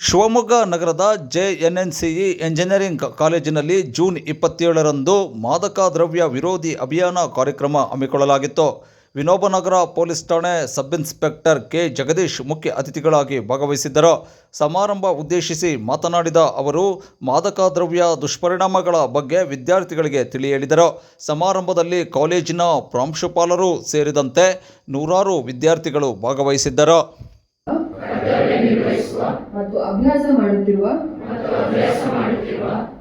ಶಿವಮೊಗ್ಗ ನಗರದ J N N JNNCE engineering ಕಾಲೇಜಿನಲ್ಲಿ June ಇಪ್ಪತ್ತೇಳರಂದು ಮಾದಕ ದ್ರವ್ಯ ವಿರೋಧಿ ಅಭಿಯಾನ ಕಾರ್ಯಕ್ರಮ ಹಮ್ಮಿಕೊಳ್ಳಲಾಗಿತ್ತು. ವಿನೋಬನಗರ ಪೊಲೀಸ್ ಠಾಣೆ ಸಬ್ ಇನ್ಸ್ಪೆಕ್ಟರ್ ಕೆ ಜಗದೀಶ್ ಮುಖ್ಯ ಅತಿಥಿಗಳಾಗಿ ಭಾಗವಹಿಸಿದ್ದರು. ಸಮಾರಂಭ ಉದ್ದೇಶಿಸಿ ಮಾತನಾಡಿದ ಅವರು, ಮಾದಕ ದ್ರವ್ಯ ದುಷ್ಪರಿಣಾಮಗಳ ಬಗ್ಗೆ ವಿದ್ಯಾರ್ಥಿಗಳಿಗೆ ತಿಳಿ ಹೇಳಿದರು ಸಮಾರಂಭದಲ್ಲಿ ಕಾಲೇಜಿನ ಪ್ರಾಂಶುಪಾಲರು ಸೇರಿದಂತೆ ನೂರಾರು ವಿದ್ಯಾರ್ಥಿಗಳು ಭಾಗವಹಿಸಿದ್ದರು. ಮತ್ತು ಅಭ್ಯಾಸ ಮಾಡುತ್ತಿರುವ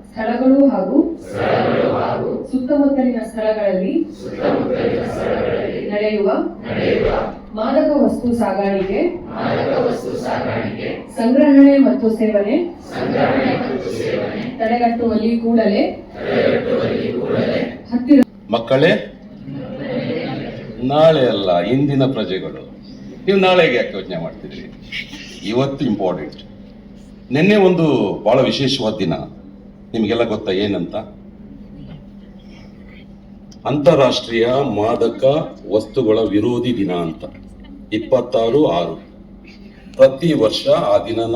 ಸ್ಥಳಗಳು ಹಾಗೂ ಸುತ್ತಮುತ್ತಲಿನ ಸ್ಥಳಗಳಲ್ಲಿ ನಡೆಯುವ ಮಾದಕ ವಸ್ತು ಸಾಗಾಣಿಕೆ ಸಂಗ್ರಹಣೆ ಮತ್ತು ಸೇವನೆ ತಡೆಗಟ್ಟುವಲ್ಲಿ ಕೂಡಲೇ ಹತ್ತಿರ ಮಕ್ಕಳೇ, ನಾಳೆ ಅಲ್ಲ, ಇಂದಿನ ಪ್ರಜೆಗಳು. ನೀವು ನಾಳೆಗೆ ಯಾಕೆ ಯೋಚನೆ ಮಾಡ್ತಿದ್ರಿ? ಇವತ್ತು ಇಂಪಾರ್ಟೆಂಟ್ ನಿನ್ನೆ ಒಂದು ಬಹಳ ವಿಶೇಷವಾದ ದಿನ. ನಿಮಗೆಲ್ಲ ಗೊತ್ತಾ ಏನಂತ? ಅಂತಾರಾಷ್ಟ್ರೀಯ ಮಾದಕ ವಸ್ತುಗಳ ವಿರೋಧಿ ದಿನ ಅಂತ. ಇಪ್ಪತ್ತಾರು ಆರು. ಪ್ರತಿ ವರ್ಷ ಆ ದಿನನ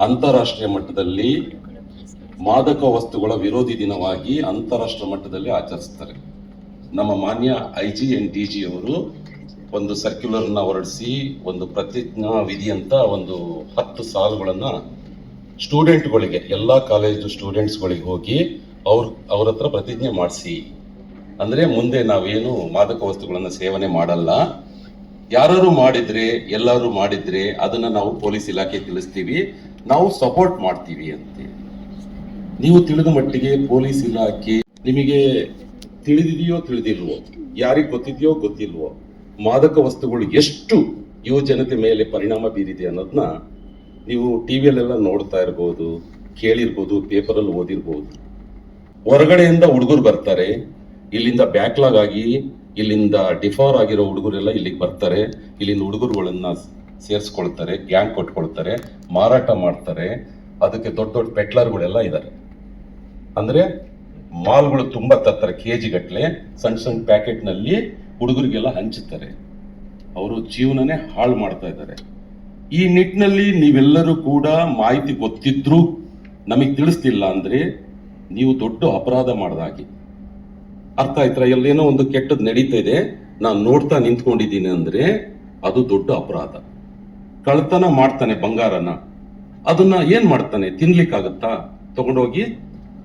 ಅಂತಾರಾಷ್ಟ್ರೀಯ ಮಟ್ಟದಲ್ಲಿ ಮಾದಕ ವಸ್ತುಗಳ ವಿರೋಧಿ ದಿನವಾಗಿ ಅಂತಾರಾಷ್ಟ್ರೀಯ ಮಟ್ಟದಲ್ಲಿ ಆಚರಿಸ್ತಾರೆ. ನಮ್ಮ ಮಾನ್ಯ I G and D G ಅವರು ಒಂದು ಸರ್ಕ್ಯುಲರ್ನ ಹೊರಡಿಸಿ ಒಂದು ಪ್ರತಿಜ್ಞಾ ವಿಧಿ ಅಂತ ಒಂದು ಹತ್ತು ಸಾಲುಗಳನ್ನ ಸ್ಟೂಡೆಂಟ್ಗಳಿಗೆ, ಎಲ್ಲ ಕಾಲೇಜು ಸ್ಟೂಡೆಂಟ್ಸ್ಗಳಿಗೆ ಹೋಗಿ ಅವ್ರ ಅವ್ರ ಹತ್ರ ಪ್ರತಿಜ್ಞೆ ಮಾಡಿಸಿ. ಅಂದ್ರೆ ಮುಂದೆ ನಾವೇನು ಮಾದಕ ವಸ್ತುಗಳನ್ನು ಸೇವನೆ ಮಾಡಲ್ಲ. ಯಾರು ಮಾಡಿದ್ರೆ, ಎಲ್ಲರೂ ಮಾಡಿದ್ರೆ ಅದನ್ನ ನಾವು ಪೊಲೀಸ್ ಇಲಾಖೆ ತಿಳಿಸ್ತೀವಿ. ನಾವು ಸಪೋರ್ಟ್ ಮಾಡ್ತೀವಿ ಅಂತ. ನೀವು ತಿಳಿದ ಮಟ್ಟಿಗೆ ಪೊಲೀಸ್ ಇಲಾಖೆ ನಿಮಗೆ ತಿಳಿದಿದೆಯೋ ತಿಳಿದಿಲ್ವೋ, ಯಾರಿಗೆ ಗೊತ್ತಿದೆಯೋ ಗೊತ್ತಿಲ್ವೋ, ಮಾದಕ ವಸ್ತುಗಳು ಎಷ್ಟು ಯುವ ಜನತೆ ಮೇಲೆ ಪರಿಣಾಮ ಬೀರಿದೆ ಅನ್ನೋದನ್ನ ನೀವು ಟಿ ವಿಯಲ್ಲೆಲ್ಲ ನೋಡ್ತಾ ಇರ್ಬೋದು, ಕೇಳಿರ್ಬೋದು, ಪೇಪರಲ್ಲಿ ಓದಿರ್ಬೋದು. ಹೊರಗಡೆಯಿಂದ ಹುಡುಗರು ಬರ್ತಾರೆ, ಇಲ್ಲಿಂದ ಬ್ಯಾಕ್ಲಾಗ್ ಆಗಿ, ಇಲ್ಲಿಂದ ಡಿಫಾರ್ ಆಗಿರೋ ಹುಡುಗರೆಲ್ಲ ಇಲ್ಲಿಗೆ ಬರ್ತಾರೆ, ಇಲ್ಲಿಂದ ಹುಡುಗರುಗಳನ್ನ ಸೇರಿಸ್ಕೊಳ್ತಾರೆ ಗ್ಯಾಂಗ್ ಕೊಟ್ಕೊಳ್ತಾರೆ, ಮಾರಾಟ ಮಾಡ್ತಾರೆ, ಅದಕ್ಕೆ ದೊಡ್ಡ ದೊಡ್ಡ ಪೆಟ್ಲರ್ಗಳೆಲ್ಲ ಇದ್ದಾರೆ ಅಂದರೆ ಮಾಲ್ಗಳು ತುಂಬ ತತ್ತಾರೆ ಕೆ ಜಿ ಗಟ್ಟಲೆ ಸಣ್ಣ ಸಣ್ಣ ಪ್ಯಾಕೆಟ್ನಲ್ಲಿ ಹುಡುಗರಿಗೆಲ್ಲ ಹಂಚುತ್ತಾರೆ ಅವರು ಜೀವನನೇ ಹಾಳು ಮಾಡ್ತಾ ಇದ್ದಾರೆ. ಈ ನಿಟ್ಟಿನಲ್ಲಿ ನೀವೆಲ್ಲರೂ ಕೂಡ ಮಾಹಿತಿ ಗೊತ್ತಿದ್ರು ನಮಗೆ ತಿಳಿಸ್ತಿಲ್ಲ ಅಂದ್ರೆ ನೀವು ದೊಡ್ಡ ಅಪರಾಧ ಮಾಡ್ದಾಗಿ. ಅರ್ಥ ಆಯ್ತಾ? ಎಲ್ಲೇನೋ ಒಂದು ಕೆಟ್ಟದ್ ನಡೀತಾ ಇದೆ ನಾನು ನೋಡ್ತಾ ನಿಂತ್ಕೊಂಡಿದ್ದೀನಿ ಅಂದ್ರೆ ಅದು ದೊಡ್ಡ ಅಪರಾಧ. ಕಳ್ತನ ಮಾಡ್ತಾನೆ ಬಂಗಾರನ. ಅದನ್ನ ಏನ್ ಮಾಡ್ತಾನೆ? ತಿನ್ಲಿಕ್ಕಾಗತ್ತಾ? ತಗೊಂಡೋಗಿ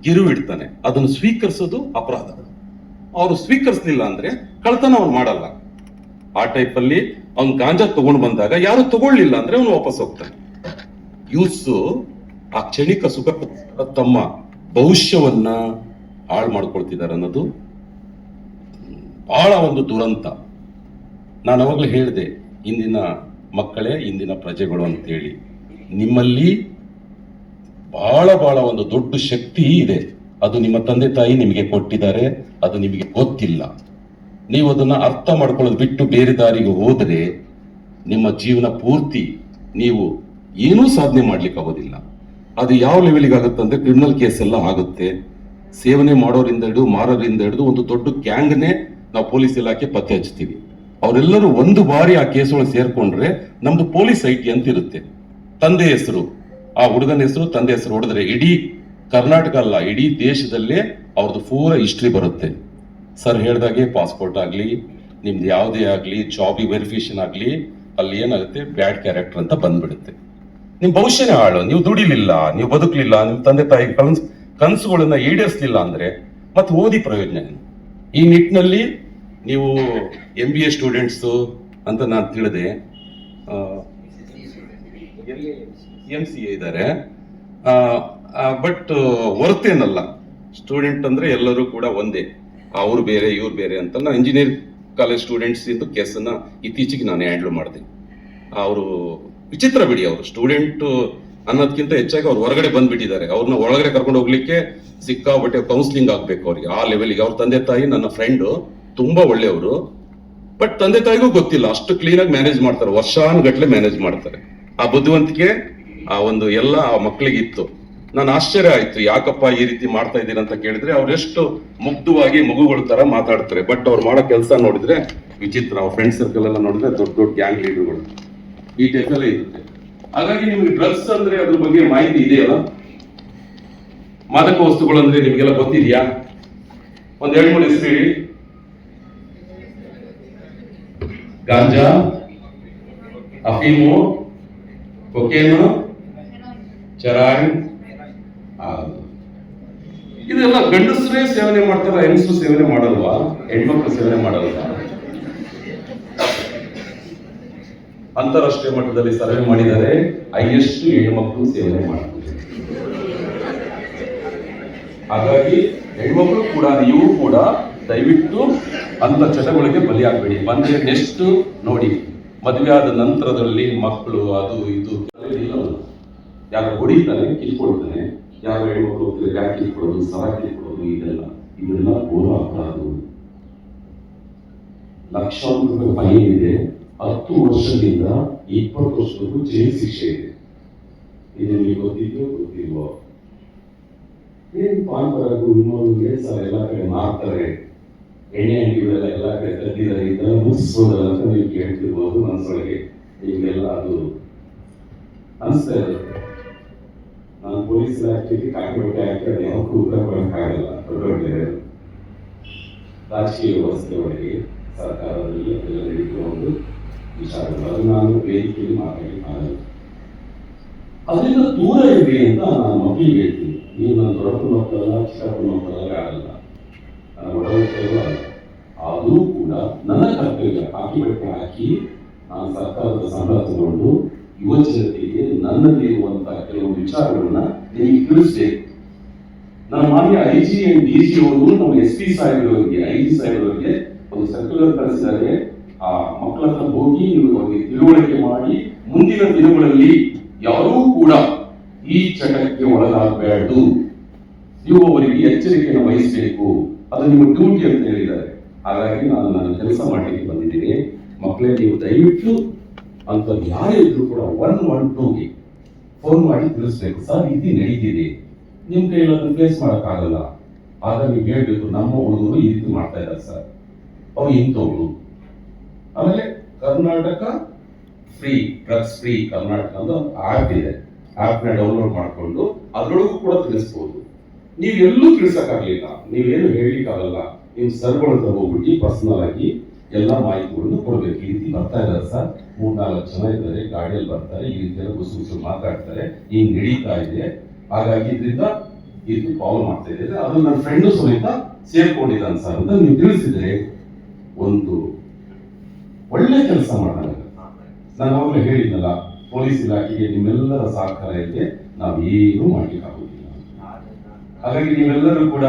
ಗಿರು ಇಡ್ತಾನೆ. ಅದನ್ನು ಸ್ವೀಕರಿಸೋದು ಅಪರಾಧ. ಅವರು ಸ್ವೀಕರಿಸಲಿಲ್ಲ ಅಂದ್ರೆ ಕಳ್ತನ ಅವ್ನು ಮಾಡಲ್ಲ. ಆ ಟೈಪ್ ಅಲ್ಲಿ ಅವ್ನ್ ಗಾಂಜಾ ತಗೊಂಡ್ ಬಂದಾಗ ಯಾರು ತಗೊಳ್ಳಿಲ್ಲ ಅಂದ್ರೆ ಅವನು ವಾಪಸ್ ಹೋಗ್ತಾನೆ. ಯೂಸ್ ಆ ಕ್ಷಣಿಕ ಸುಖ ತಮ್ಮ ಭವಿಷ್ಯವನ್ನ ಹಾಳು ಮಾಡ್ಕೊಳ್ತಿದ್ದಾರೆ ಅನ್ನೋದು ಬಹಳ ಒಂದು ದುರಂತ. ನಾನು ಅವಾಗಲೇ ಹೇಳಿದೆ, ಇಂದಿನ ಮಕ್ಕಳೇ, ಇಂದಿನ ಪ್ರಜೆಗಳು ಅಂತೇಳಿ. ನಿಮ್ಮಲ್ಲಿ ಬಹಳ ಬಹಳ ಒಂದು ದೊಡ್ಡ ಶಕ್ತಿ ಇದೆ. ಅದು ನಿಮ್ಮ ತಂದೆ ತಾಯಿ ನಿಮಗೆ ಕೊಟ್ಟಿದ್ದಾರೆ, ಅದು ನಿಮಗೆ ಗೊತ್ತಿಲ್ಲ. ನೀವು ಅದನ್ನ ಅರ್ಥ ಮಾಡ್ಕೊಳ್ಳೋದು ಬಿಟ್ಟು ಬೇರೆ ದಾರಿಗೆ ಹೋದರೆ ನಿಮ್ಮ ಜೀವನ ಪೂರ್ತಿ ನೀವು ಏನೂ ಸಾಧನೆ ಮಾಡ್ಲಿಕ್ಕೆ ಆಗೋದಿಲ್ಲ. ಅದು ಯಾವ ಲೆವೆಲ್ಗೆ ಆಗುತ್ತೆ ಅಂದ್ರೆ ಕ್ರಿಮಿನಲ್ ಕೇಸ್ ಎಲ್ಲ ಆಗುತ್ತೆ. ಸೇವನೆ ಮಾಡೋರಿಂದ ಹಿಡಿದು ಮಾರೋರಿಂದ ಹಿಡಿದು ಒಂದು ದೊಡ್ಡ ಗ್ಯಾಂಗ್ನೇ ನಾವು ಪೊಲೀಸ್ ಇಲಾಖೆ ಪತ್ತೆ ಹಚ್ತೀವಿ ಅವರೆಲ್ಲರೂ ಒಂದು ಬಾರಿ ಆ ಕೇಸ್ ಒಳಗೆ ಸೇರ್ಕೊಂಡ್ರೆ ನಮ್ದು ಪೊಲೀಸ್ ಐಟಿ ಅಂತ ಇರುತ್ತೆ. ತಂದೆ ಹೆಸರು. ಆ ಹುಡುಗನ ಹೆಸರು, ತಂದೆ ಹೆಸರು ಹೊಡೆದ್ರೆ ಇಡೀ ಕರ್ನಾಟಕ ಅಲ್ಲ, ಇಡೀ ದೇಶದಲ್ಲೇ ಅವ್ರದ್ದು ಪೂರ ಹಿಸ್ಟ್ರಿ ಬರುತ್ತೆ. ಸರ್ ಹೇಳ್ದಾಗೆ ಪಾಸ್ಪೋರ್ಟ್ ಆಗಲಿ, ನಿಮ್ದು ಯಾವುದೇ ಆಗಲಿ ಜಾಬಿ ವೆರಿಫಿಕೇಶನ್ ಆಗಲಿ, ಅಲ್ಲಿ ಏನಾಗುತ್ತೆ? ಬ್ಯಾಡ್ ಕ್ಯಾರೆಕ್ಟರ್ ಅಂತ ಬಂದ್ಬಿಡುತ್ತೆ. ನಿಮ್ಮ ಭವಿಷ್ಯನೇ ಹಾಳು. ನೀವು ದುಡಿಲಿಲ್ಲ, ನೀವು ಬದುಕಲಿಲ್ಲ ನಿಮ್ಮ ತಂದೆ ತಾಯಿ ಕನ್ಸ್, ಕನಸುಗಳನ್ನ ಈಡೇರಿಸಲಿಲ್ಲ ಅಂದ್ರೆ ಮತ್ತೆ ಓದಿ ಪ್ರಯೋಜನ? ಈ ನಿಟ್ಟಿನಲ್ಲಿ ನೀವು ಎಂ ಬಿ ಎ ಸ್ಟೂಡೆಂಟ್ಸು ಅಂತ ನಾನು ತಿಳಿದೆ ಎಂ ಸಿ ಎ ಇದ್ದಾರೆ. ಬಟ್ ಹೊರತೇನಲ್ಲ ಸ್ಟೂಡೆಂಟ್ ಅಂದ್ರೆ ಎಲ್ಲರೂ ಕೂಡ ಒಂದೇ. ಅವ್ರು ಬೇರೆ, ಇವ್ರು ಬೇರೆ ಅಂತ ನಾನು ಇಂಜಿನಿಯರಿಂಗ್ ಕಾಲೇಜ್ ಸ್ಟೂಡೆಂಟ್ಸ್ ಇಂದು ಕೇಸನ್ನ ಇತ್ತೀಚೆಗೆ ನಾನು ಹ್ಯಾಂಡಲ್ ಮಾಡಿದೆ ಅವರು ವಿಚಿತ್ರ ಬಿಡಿ ಅವರು. ಸ್ಟೂಡೆಂಟ್ ಅನ್ನೋದಕ್ಕಿಂತ ಹೆಚ್ಚಾಗಿ ಅವ್ರು ಹೊರಗಡೆ ಬಂದ್ಬಿಟ್ಟಿದ್ದಾರೆ. ಅವ್ರನ್ನ ಒಳಗಡೆ ಕರ್ಕೊಂಡು ಹೋಗ್ಲಿಕ್ಕೆ ಸಿಕ್ಕಾಬಟ್ಟೆ ಕೌನ್ಸಿಲಿಂಗ್ ಆಗ್ಬೇಕು ಅವ್ರಿಗೆ. ಆ ಲೆವೆಲ್ಗೆ ಅವ್ರ ತಂದೆ ತಾಯಿ ನನ್ನ ಫ್ರೆಂಡ್ ತುಂಬಾ ಒಳ್ಳೆಯವರು. ಬಟ್ ತಂದೆ ತಾಯಿಗೂ ಗೊತ್ತಿಲ್ಲ. ಅಷ್ಟು ಕ್ಲೀನಾಗಿ ಮ್ಯಾನೇಜ್ ಮಾಡ್ತಾರೆ. ವರ್ಷಾನುಗಟ್ಲೆ ಮ್ಯಾನೇಜ್ ಮಾಡ್ತಾರೆ. ಆ ಬುದ್ಧಿವಂತಿಕೆ ಆ ಒಂದು ಎಲ್ಲ ಆ ಮಕ್ಕಳಿಗೆ ಇತ್ತು. ನಾನು ಆಶ್ಚರ್ಯ ಆಯ್ತು, ಯಾಕಪ್ಪ ಈ ರೀತಿ ಮಾಡ್ತಾ ಇದ್ದೀರಾ ಅಂತ ಕೇಳಿದ್ರೆ ಅವ್ರೆಷ್ಟು ಮುಗ್ಧವಾಗಿ ಮಗುಗಳ ತರ ಮಾತಾಡ್ತಾರೆ. ಬಟ್ ಅವ್ರು ಮಾಡೋ ಕೆಲಸ ನೋಡಿದ್ರೆ ವಿಚಿತ್ರ, ಅವ್ರ ಫ್ರೆಂಡ್ ಸರ್ಕಲ್ ಎಲ್ಲ ನೋಡಿದ್ರೆ ದೊಡ್ಡ ದೊಡ್ಡ ಗ್ಯಾಂಗ್ ಲೀಡರ್ಗಳು ಈ ಟೈಪ್ ಎಲ್ಲ ಇರುತ್ತೆ. ಹಾಗಾಗಿ ನಿಮ್ಗೆ ಡ್ರಗ್ಸ್ ಅಂದ್ರೆ ಅದ್ರ ಬಗ್ಗೆ ಮಾಹಿತಿ ಇದೆಯಲ್ಲ? ಮಾದಕ ವಸ್ತುಗಳು ಅಂದ್ರೆ ನಿಮ್ಗೆಲ್ಲ ಗೊತ್ತಿದೆಯಾ? ಒಂದ್ ಎರಡು ಮೂರು ಹೆಸರು ಹೇಳಿ. ಗಾಂಜಾ, ಅಫೀಮು, ಕೊಕೇನು, ಚರಾಯಿ ಇದೆಲ್ಲ ಗಂಡಸರೇ ಸೇವನೆ ಮಾಡ್ತಾರ ಹೆಂಗಸರು ಸೇವನೆ ಮಾಡಲ್ವಾ? ಹೆಣ್ಮಕ್ಳು ಸೇವನೆ ಮಾಡಲ್ವಾ? ಅಂತಾರಾಷ್ಟ್ರೀಯ ಮಟ್ಟದಲ್ಲಿ ಸರ್ವೆ ಮಾಡಿದರೆ ಐಎಷ್ಟು ಹೆಣ್ಮಕ್ಳು ಸೇವನೆ ಮಾಡ್ತಾರೆ. ಹಾಗಾಗಿ ಹೆಣ್ಮಕ್ಳು ಕೂಡ, ನೀವು ಕೂಡ ದಯವಿಟ್ಟು ಅಂತ ಚಟಗಳಿಗೆ ಬಲಿಯಾಗಬೇಡಿ. ಬಂದ್ರೆ ನೆಕ್ಸ್ಟ್ ನೋಡಿ, ಮದುವೆ ಆದ ನಂತರದಲ್ಲಿ ಮಕ್ಕಳು ಅದು ಇದು ಯಾಕೆ ಹೊಡಿತಾನೆ, ಕಿತ್ಕೊಳ್ತಾನೆ. ಯಾರು ಹೆಣ್ಮಕ್ಳು ಯಾಕೆ ಕೊಡೋದು ಕಿತ್ಕೊಳ್ಳೋದು ಸರ ಕಿತ್ಕೊಳ್ಳೋದು ಇದೆಲ್ಲ ಇದೆಲ್ಲ ಘೋರ ಅಪರಾಧಗಳು. ಲಕ್ಷಾಂತರ ಫೈನ್ ಇದೆ, ಹತ್ತು ವರ್ಷದಿಂದ ಇಪ್ಪತ್ತು ವರ್ಷದವರೆಗೂ ಜೈಲು ಶಿಕ್ಷೆ ಇದೆ. ಇದು ನಿಮಗೆ ಗೊತ್ತಿದ್ಯೋ, ಗೊತ್ತಿಲ್ವೋ? ಏನ್ ಪಾಂಪರಾಗು ಇನ್ನೊಂದು ಸರ್, ಎಲ್ಲ ಕಡೆ ಮಾರ್ತಾರೆ. ಎಣ್ಣೆ ಅಂಗಡಿಗಳೆಲ್ಲ ಎಲ್ಲ ಕಡೆ ತಗ್ಗಿದ್ದಾರೆ ಇದೆಲ್ಲ ಮುಗಿಸ್ಬೋದಲ್ಲ ಅಂತ ನೀವು ಕೇಳ್ತಿರ್ಬೋದು ಮನಸ್ಸೊಳಗೆ. ನಿಮಗೆಲ್ಲ ಅದು ಅನಿಸ್ತಾ ನಾನು ಪೊಲೀಸ್ ಇಲಾಖೆಗೆ ಕಾಂಕ್ರೀಟ್ ಹಾಕಿ ಅದು ಯಾವಕ್ಕೂ ಉತ್ತರ ಕೊಡೋಕ್ಕಾಗಲ್ಲ ದೊಡ್ಡ ರಾಜಕೀಯ ವ್ಯವಸ್ಥೆ ಒಳಗೆ ಸರ್ಕಾರದಲ್ಲಿ ಅದೆಲ್ಲ ನಡೀತಿರೋ ಒಂದು ವಿಚಾರಗಳು ನಾನು ವೇದಿಕೆಯಲ್ಲಿ ಮಾಡಲ್ಲ ಅದರಿಂದ ದೂರ ಇರಿ ಅಂತ ನಾನು ಮಕ್ಕಳಿಗೆ ಹೇಳ್ತೀನಿ. ನೀವು ನನ್ನ ದೊಡ್ಡ ಮಕ್ಕಳಲ್ಲ ಚಿಕ್ಕ ಮಕ್ಕಳಲ್ಲ ಆಗಲ್ಲ. ನನ್ನ ಒಡಮಕ್ಕಳು ಅಲ್ಲ. ಆದರೂ ಕೂಡ ನನ್ನ ಕರ್ತವ್ಯ ಹಾಕಿ ಬಟ್ಟೆ ಹಾಕಿ ನಾನು ಸರ್ಕಾರದ ಸಂಬಳ ತಗೊಂಡು ಯುವ ನನ್ನಲ್ಲಿ ಇರುವಂತಹ ಕೆಲವು ವಿಚಾರಗಳನ್ನ ನಿಮಗೆ ತಿಳಿಸ್ಬೇಕು. ನಮ್ಮ ಮಾನ್ಯ I G and D G ಅವರು ನಮ್ಮ ಎಸ್ ಪಿ ಸಾಹೇಬರವರಿಗೆ ಐ ಜಿ ಸಾಹೇಬರವರಿಗೆ ಒಂದು ಸರ್ಕ್ಯುಲರ್ ಕಳಿಸಿದ್ದಾರೆ. ಆ ಮಕ್ಕಳನ್ನ ಹೋಗಿ ಅವರಿಗೆ ತಿಳುವಳಿಕೆ ಮಾಡಿ, ಮುಂದಿನ ದಿನಗಳಲ್ಲಿ ಯಾರೂ ಕೂಡ ಈ ಚಟಕ್ಕೆ ಒಳಗಾಗಬಾರದು. ನೀವು ಅವರಿಗೆ ಎಚ್ಚರಿಕೆಯನ್ನು ವಹಿಸಬೇಕು. ಅದು ನಿಮ್ಮ ಡ್ಯೂಟಿ ಅಂತ ಹೇಳಿದ್ದಾರೆ. ಹಾಗಾಗಿ ನಾನು ನನ್ನ ಕೆಲಸ ಮಾಡಲಿಕ್ಕೆ ಬಂದಿದ್ದೀನಿ. ಮಕ್ಕಳೇ, ನೀವು ದಯವಿಟ್ಟು ಅಂಥದ್ದು ಯಾರೇ ಇದ್ರು ಕೂಡ ಒನ್ ಒನ್ ಟೂಗೆ ಫೋನ್ ಮಾಡಿ ತಿಳಿಸ್ಬೇಕು. ಸರ್ ಇದು ನಡೀತಿದೆ. ನಿಮ್ಮ ಕೈಯಲ್ಲಿ ಅದನ್ನ ಫೇಸ್ ಮಾಡೋಕ್ಕಾಗಲ್ಲ. ಆಗ ನೀವು ಹೇಳಬೇಕು, ನಮ್ಮ ಹುಡುಗರು ಈ ರೀತಿ ಮಾಡ್ತಾ ಇದ್ದಾರೆ ಸರ್. ಅವು ಇಂಥವ್ರು ಆಮೇಲೆ Karnataka free drugs free Karnataka ಅಂತ ಆ್ಯಪ್ ಇದೆ. ಆ್ಯಪ್ನ ಡೌನ್ಲೋಡ್ ಮಾಡಿಕೊಂಡು ಅದರೊಳಗೂ ಕೂಡ ತಿಳಿಸ್ಬೋದು. ನೀವೆಲ್ಲೂ ತಿಳಿಸಕ್ಕಾಗಲಿಲ್ಲ. ನೀವೇನು ಹೇಳಲಿಕ್ಕಾಗಲ್ಲ. ನಿಮ್ಮ ಸರ್ಗಳ ಹೋಗ್ಬಿಟ್ಟು ಪರ್ಸನಲ್ ಆಗಿ ಎಲ್ಲ ಮಾಹಿತಿಗಳನ್ನು ಕೊಡ್ಬೇಕು. ಈ ರೀತಿ ಬರ್ತಾ ಇದ್ದಾರೆ ಸರ್. ಮೂರ್ನಾಲ್ಕು ಜನ ಇದ್ದಾರೆ, ಗಾಡಿಯಲ್ಲಿ ಬರ್ತಾರೆ, ಈ ರೀತಿ ಗುಸು ಗುಸು ಮಾತಾಡ್ತಾರೆ. ಈಗ ನಡೀತಾ ಇದೆ. ಹಾಗಾಗಿ ಇದರಿಂದ ಇದು ಫಾಲೋ ಮಾಡ್ತಾ ಇದ್ದಾರೆ. ಅದು ನನ್ನ ಫ್ರೆಂಡು ಸಮೇತ ಸೇರ್ಕೊಂಡಿದ್ದಾನೆ ಸರ್ ಅಂತ ನೀವು ತಿಳಿಸಿದ್ರೆ ಒಂದು ಒಳ್ಳೆ ಕೆಲಸ ಮಾಡೋಣ ನಾನು ಅವಾಗಲೇ ಹೇಳಿದ್ನಲ್ಲ, ಪೊಲೀಸ್ ಇಲಾಖೆಗೆ ನಿಮ್ಮೆಲ್ಲರ ಸಹಕಾರ ಇದೆ ನಾವು ಏನು ಮಾಡ್ಲಿಕ್ಕೆ ಆಗುದಿಲ್ಲ. ಹಾಗಾಗಿ ನೀವೆಲ್ಲರೂ ಕೂಡ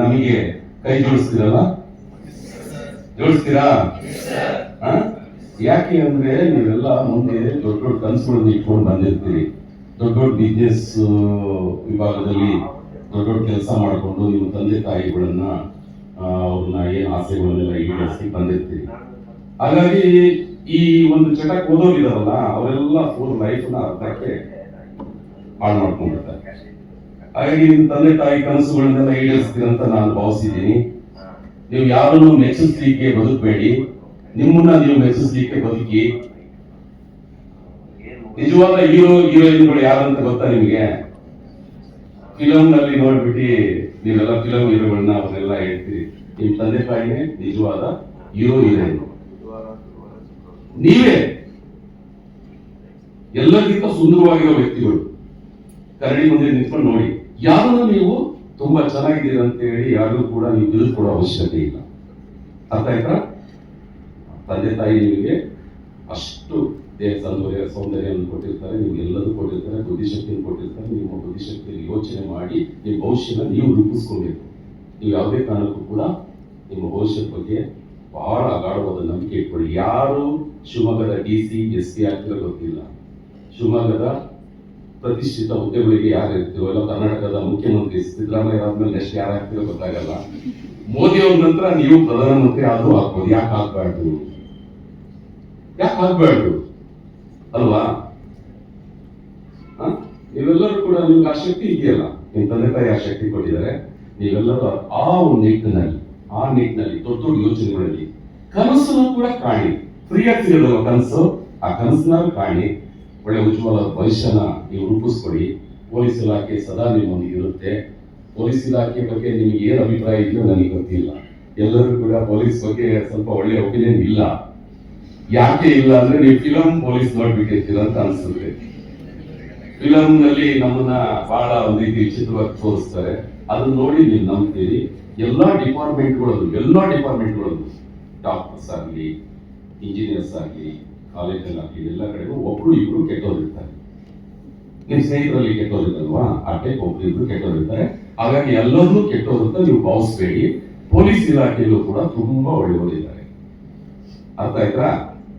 ನಮಗೆ ಕೈ ಜೋಡಿಸ್ತೀರಲ್ಲ? ಜೋಡಿಸ್ತೀರಾ? ಯಾಕೆ ಅಂದ್ರೆ ನೀವೆಲ್ಲ ಮುಂದೆ ದೊಡ್ಡ ದೊಡ್ಡ ಕನಸುಗಳನ್ನ ಇಟ್ಕೊಂಡು ಬಂದಿರ್ತೀರಿ. ದೊಡ್ಡ ದೊಡ್ಡ ಬಿಸ್ನೆಸ್ ವಿಭಾಗದಲ್ಲಿ ದೊಡ್ಡ ದೊಡ್ಡ ಕೆಲಸ ಮಾಡಿಕೊಂಡು ನಿಮ್ಮ ತಂದೆ ತಾಯಿಗಳನ್ನ ಅವ್ರನ್ನ ಏನು ಆಸೆಗಳನ್ನೆಲ್ಲ ಈಡೇರಿಸಿ ಬಂದಿರ್ತೀರಿ. ಹಾಗಾಗಿ ಈ ಒಂದು ಚಟಕ್ಕೆ ಓದೋಗಿದಾರಲ್ಲ ಅವರೆಲ್ಲ ಫುಲ್ ಲೈಫ್ನ ಅರ್ಥಕ್ಕೆ ಹಾಳು ಮಾಡ್ಕೊಂಡಿರ್ತಾರೆ ಹಾಗಾಗಿ ನಿಮ್ಮ ತಂದೆ ತಾಯಿ ಕನಸುಗಳನ್ನೆಲ್ಲ ಈಡೇರಿಸ್ತೀರಂತ ನಾನು ಭಾವಿಸಿದ್ದೀನಿ. ನೀವು ಯಾರನ್ನು ಮೆಚ್ಚಿಸ್ಲಿಕ್ಕೆ ಬದುಕಬೇಡಿ. ನಿಮ್ಮನ್ನ ನೀವು ಮೆಚ್ಚಿಸ್ಲಿಕ್ಕೆ ಬದುಕಿ. ನಿಜವಾದ ಹೀರೋ, ಹೀರೋಯಿನ್ಗಳು ಯಾರಂತ ಗೊತ್ತಾ ನಿಮಗೆ? ಫಿಲಮ್ನಲ್ಲಿ ನೋಡ್ಬಿಟ್ಟು ನೀವೆಲ್ಲ ಫಿಲಮ್ ಹೀರೋಗಳನ್ನ ಅವನ್ನೆಲ್ಲ ಹೇಳ್ತೀರಿ. ನಿಮ್ ತಂದೆ ತಾಯಿನೇ ನಿಜವಾದ ಹೀರೋ, ಹೀರೋಯಿನ್. ನೀವೇ ಎಲ್ಲರಿಗಿಂತ ಸುಂದರವಾಗಿರೋ ವ್ಯಕ್ತಿಗಳು. ಕರಡಿ ಮುಂದೆ ನಿಂತ್ಕೊಂಡು ನೋಡಿ. ಯಾರನ್ನು ನೀವು ತುಂಬಾ ಚೆನ್ನಾಗಿದ್ದೀರ ಅಂತ ಹೇಳಿ ಯಾರು ಕೂಡ ನೀವು ತಿಳಿದುಕೊಡೋ ಅವಶ್ಯಕತೆ ಇಲ್ಲ. ಅರ್ಥ ಆಯ್ತಾ? ತಂದೆ ತಾಯಿ ನಿಮಗೆ ಅಷ್ಟು ದೇಹ ಸೌಂದರ್ಯ ಸೌಂದರ್ಯವನ್ನು ಕೊಟ್ಟಿರ್ತಾರೆ, ನಿಮ್ಗೆ ಎಲ್ಲದೂ ಕೊಟ್ಟಿರ್ತಾರೆ ಬುದ್ಧಿಶಕ್ತಿಯನ್ನು ಕೊಟ್ಟಿರ್ತಾರೆ, ನಿಮ್ಮ ಬುದ್ಧಿಶಕ್ತಿಯಲ್ಲಿ ಯೋಚನೆ ಮಾಡಿ, ನಿಮ್ಮ ಭವಿಷ್ಯನ ನೀವು ರೂಪಿಸ್ಕೊಬೇಕು. ನೀವು ಯಾವುದೇ ಕಾರಣಕ್ಕೂ ಕೂಡ ನಿಮ್ಮ ಭವಿಷ್ಯದ ಬಗ್ಗೆ ಬಹಳ ಅಗಾಢವಾದ ನಂಬಿಕೆ ಇಟ್ಕೊಳ್ಳಿ. ಯಾರು ಶಿವಮೊಗ್ಗದ ಡಿ ಸಿ, ಎಸ್ ಪಿ ಆಗ್ತಿರೋ ಗೊತ್ತಿಲ್ಲ. ಶಿವಮೊಗ್ಗದ ಪ್ರತಿಷ್ಠಿತ ಹುದ್ದೆಗಳಿಗೆ ಯಾರು ಎಲ್ಲ ಇಲ್ಲ ಕರ್ನಾಟಕದ ಮುಖ್ಯಮಂತ್ರಿ ಸಿದ್ದರಾಮಯ್ಯ ಆದ್ಮೇಲೆ ನೆಕ್ಸ್ಟ್ ಯಾರು ಗೊತ್ತಾಗಲ್ಲ. ಮೋದಿ ಅವ್ರ ನಂತರ ನೀವು ಪ್ರಧಾನಮಂತ್ರಿ ಆದ್ರೂ ಹಾಕ್ಬೋದು ಯಾಕೆ ಆಗ್ಬಾರ್ದು? ಯಾಕೆ ಆಗ್ಬಾರ್ದು? ಅಲ್ವಾ? ನೀವೆಲ್ಲರೂ ಕೂಡ ನಿಮ್ಗೆ ಆ ಶಕ್ತಿ ಇದೆಯಲ್ಲ? ನಿಮ್ ತಂದೆ ತಾಯಿ ಆ ಶಕ್ತಿ ಕೊಟ್ಟಿದ್ದಾರೆ. ನೀವೆಲ್ಲರೂ ಆ ನಿಟ್ಟಿನಲ್ಲಿ ಆ ನಿಟ್ಟಿನಲ್ಲಿ ದೊಡ್ಡ ದೊಡ್ಡ ಯೋಚನೆಗಳಲ್ಲಿ ಕನಸನ್ನು ಕೂಡ ಕಾಣಿ. ಫ್ರೀಯಾಗಿ ಸಿಗೋದಲ್ಲ ಕನಸು? ಆ ಕನಸನ್ನ ಕಾಣಿ. ಒಳ್ಳೆ ಉಜ್ವಲ ಭವಿಷ್ಯನ ನೀವು ರೂಪಿಸ್ಕೊಡಿ. ಪೊಲೀಸ್ ಇಲಾಖೆ ಸದಾ ನಿಮ್ಮೊಂದಿಗೆ ಇರುತ್ತೆ. ಪೊಲೀಸ್ ಇಲಾಖೆ ಬಗ್ಗೆ ನಿಮಗೆ ಏನು ಅಭಿಪ್ರಾಯ ಇದೆಯೋ ನನಗೆ ಗೊತ್ತಿಲ್ಲ. ಎಲ್ಲರೂ ಕೂಡ ಪೊಲೀಸ್ ಬಗ್ಗೆ ಸ್ವಲ್ಪ ಒಳ್ಳೆಯ ಒಪಿನಿಯನ್ ಇಲ್ಲ. ಯಾಕೆ ಇಲ್ಲ ಅಂದ್ರೆ ನೀವು ಫಿಲಂ ಪೊಲೀಸ್ ನೋಡ್ಬಿಟ್ಟಿರ್ತೀರ ಅಂತ ಅನ್ಸುತ್ತೆ. ಫಿಲಂ ನಲ್ಲಿ ನಮ್ಮನ್ನ ಬಹಳ ಒಂದು ರೀತಿ ವಿಚಿತ್ರವಾಗಿ ತೋರಿಸ್ತಾರೆ. ಅದನ್ನ ನೋಡಿ ನೀವು ನಂಬ್ತೀರಿ. ಎಲ್ಲಾ ಡಿಪಾರ್ಟ್ಮೆಂಟ್ಗಳಲ್ಲೂ ಎಲ್ಲಾ ಡಿಪಾರ್ಟ್ಮೆಂಟ್ಗಳಲ್ಲೂ ಡಾಕ್ಟರ್ಸ್ ಆಗಲಿ ಇಂಜಿನಿಯರ್ಸ್ ಆಗಲಿ ಕಾಲೇಜಲ್ಲಿ ಎಲ್ಲ ಕಡೆಗೂ ಒಬ್ರು ಇಬ್ರು ಕೆಟ್ಟೋದಿರ್ತಾರೆ ನಿಮ್ಮ ನಿಮ್ ಸ್ನೇಹಿತರಲ್ಲಿ ಕೆಟ್ಟೋರು ಇರಲ್ವಾ ಆ ಟೈಪ್ ಒಬ್ರು ಇಬ್ರು ಕೆಟ್ಟೋರಿರ್ತಾರೆ ಹಾಗಾಗಿ ಎಲ್ಲರೂ ಕೆಟ್ಟೋರು ಅಂತ ನೀವು ಭಾವಿಸ್ಬೇಡಿ. ಪೊಲೀಸ್ ಇಲಾಖೆಯಲ್ಲೂ ಕೂಡ ತುಂಬಾ ಒಳ್ಳೆಯವರಿದ್ದಾರೆ ಅರ್ಥ ಆಯ್ತಾ?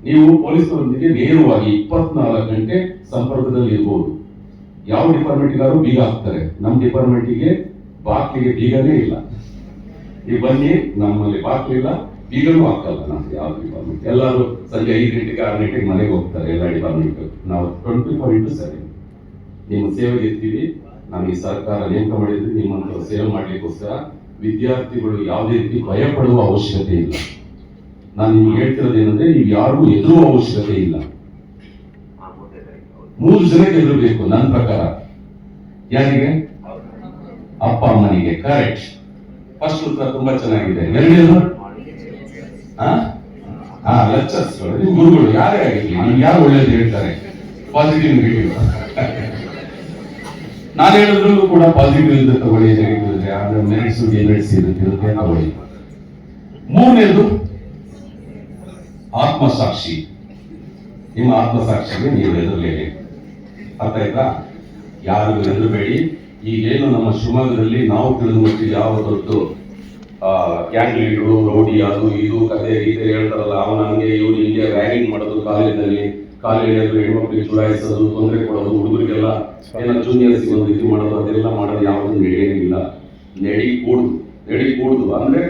ನೀವು ಪೊಲೀಸರೊಂದಿಗೆ ನೇರವಾಗಿ ಇಪ್ಪತ್ನಾಲ್ಕು ಗಂಟೆ ಸಂಪರ್ಕದಲ್ಲಿ ಇರ್ಬೋದು. ಯಾವ ಡಿಪಾರ್ಟ್ಮೆಂಟ್ಗಾರು ಬೀಗ ಹಾಕ್ತಾರೆ? ನಮ್ಮ ಡಿಪಾರ್ಟ್ಮೆಂಟಿಗೆ ಬಾಕ್ಲಿಗೆ ಬೀಗನೇ ಇಲ್ಲ. ನೀವು ಬನ್ನಿ, ನಮ್ಮಲ್ಲಿ ಬಾಕ್ಲಿಲ್ಲ ಬೀಗನೂ ಹಾಕಲ್ಲ ನಮ್ಗೆ ಯಾವ ಡಿಪಾರ್ಟ್ಮೆಂಟ್ ಎಲ್ಲರೂ ಸಂಜೆ ಐದು ಗಂಟೆಗೆ, ಆರು ಗಂಟೆಗೆ ಮನೆಗೆ ಹೋಗ್ತಾರೆ ಎಲ್ಲ ಡಿಪಾರ್ಟ್ಮೆಂಟ್ ನಾವು ಟ್ವೆಂಟಿ ಫೋರ್ ಇಂಟು ಸೆವೆನ್ ನಿಮ್ಮ ಸೇವೆಗೆ ಇರ್ತೀವಿ ನಮಗೆ ಸರ್ಕಾರ ನೇಮಕ ಮಾಡಿದ್ರೆ ನಿಮ್ಮಂತ ಸೇವೆ ಮಾಡಲಿಕ್ಕೋಸ್ಕರ ವಿದ್ಯಾರ್ಥಿಗಳು ಯಾವುದೇ ರೀತಿ ಭಯ ಪಡುವ ಅವಶ್ಯಕತೆ ಇಲ್ಲ. ನಾನು ನಿಮ್ಗೆ ಹೇಳ್ತಿರೋದು ಏನಂದ್ರೆ, ನೀವು ಯಾರಿಗೂ ಎದುರುವ ಅವಶ್ಯಕತೆ ಇಲ್ಲ. ಮೂರು ಜನ ಗೆಲ್ಲಬೇಕು ನನ್ನ ಪ್ರಕಾರ. ಯಾರಿಗೆ? ಅಪ್ಪ ಅಮ್ಮನಿಗೆ. ಕರೆಕ್ಟ್ ಫಸ್ಟ್ ಉತ್ತರ ತುಂಬಾ ಚೆನ್ನಾಗಿದೆ. ಎರಡನೇದು? ಹಾ ಲೆಕ್ಚರ್ಸ್ಗಳು ನಿಮ್ಮ ಗುರುಗಳು ಯಾರೇ ಆಗಿರ್ಲಿ ನಿಮ್ಗೆ ಯಾರು ಒಳ್ಳೇದು ಹೇಳ್ತಾರೆ? ಪಾಸಿಟಿವ್ ನೆಗೆಟಿವ್ ನಾನು ಹೇಳಿದ್ರು ಕೂಡ ಪಾಸಿಟಿವ್ ಇಲ್ಲದೆ ತಗೊಳ್ಳಿ ನೆಗೆಟಿವ್ ಇದೆ ಆದ್ರೆ ಮೆರಿಟ್ಸ್ ಡಿಮೆರಿಟ್ಸ್ ಇರುತ್ತೆ. ತಗೊಳ್ಳಿ. ಮೂರನೇದು, ಆತ್ಮಸಾಕ್ಷಿ. ನಿಮ್ಮ ಆತ್ಮಸಾಕ್ಷಿಗೆ ನೀವು ಎದುರಲೇಬೇಕು ಅರ್ಥ ಆಯ್ತಾ? ಯಾರಿಗೂ ಹೆದರಬೇಡಿ. ಈಗೇನು ನಮ್ಮ ಶಿವಮೊಗ್ಗದಲ್ಲಿ ನಾವು ತಿಳಿದು ಯಾವ ದೊಡ್ಡ ಗ್ಯಾಂಗ್ ಲೀಡರು ರೌಡಿ ಅದು ಇದು ಕತೆ ಗೀತೆ ಹೇಳ್ತಾರಲ್ಲ ಅವನ ಹಂಗೆ ಇವ್ರು ಹಿಂಗೆ ರ್ಯಾಗಿಂಗ್ ಮಾಡೋದು ಕಾಲೇಜಿನಲ್ಲಿ. ಕಾಲೇಜಲ್ಲಿ ಹೆಣ್ಮಕ್ಳಿಗೆ ಚುಡಾಯಿಸೋದು ತೊಂದರೆ ಕೊಡೋದು ಹುಡುಗರಿಗೆಲ್ಲ ಏನೋ ಜೂನಿಯರ್ಸ್ ಒಂದು ಇದು ಮಾಡೋದು ಅದೆಲ್ಲ ಮಾಡೋದು ಯಾವುದೂ ನಡೆಯೋದಿಲ್ಲ ನಡಿ ನಡೀಕೂಡ್ದು ನಡಿ ಕೂಡುದು ಅಂದ್ರೆ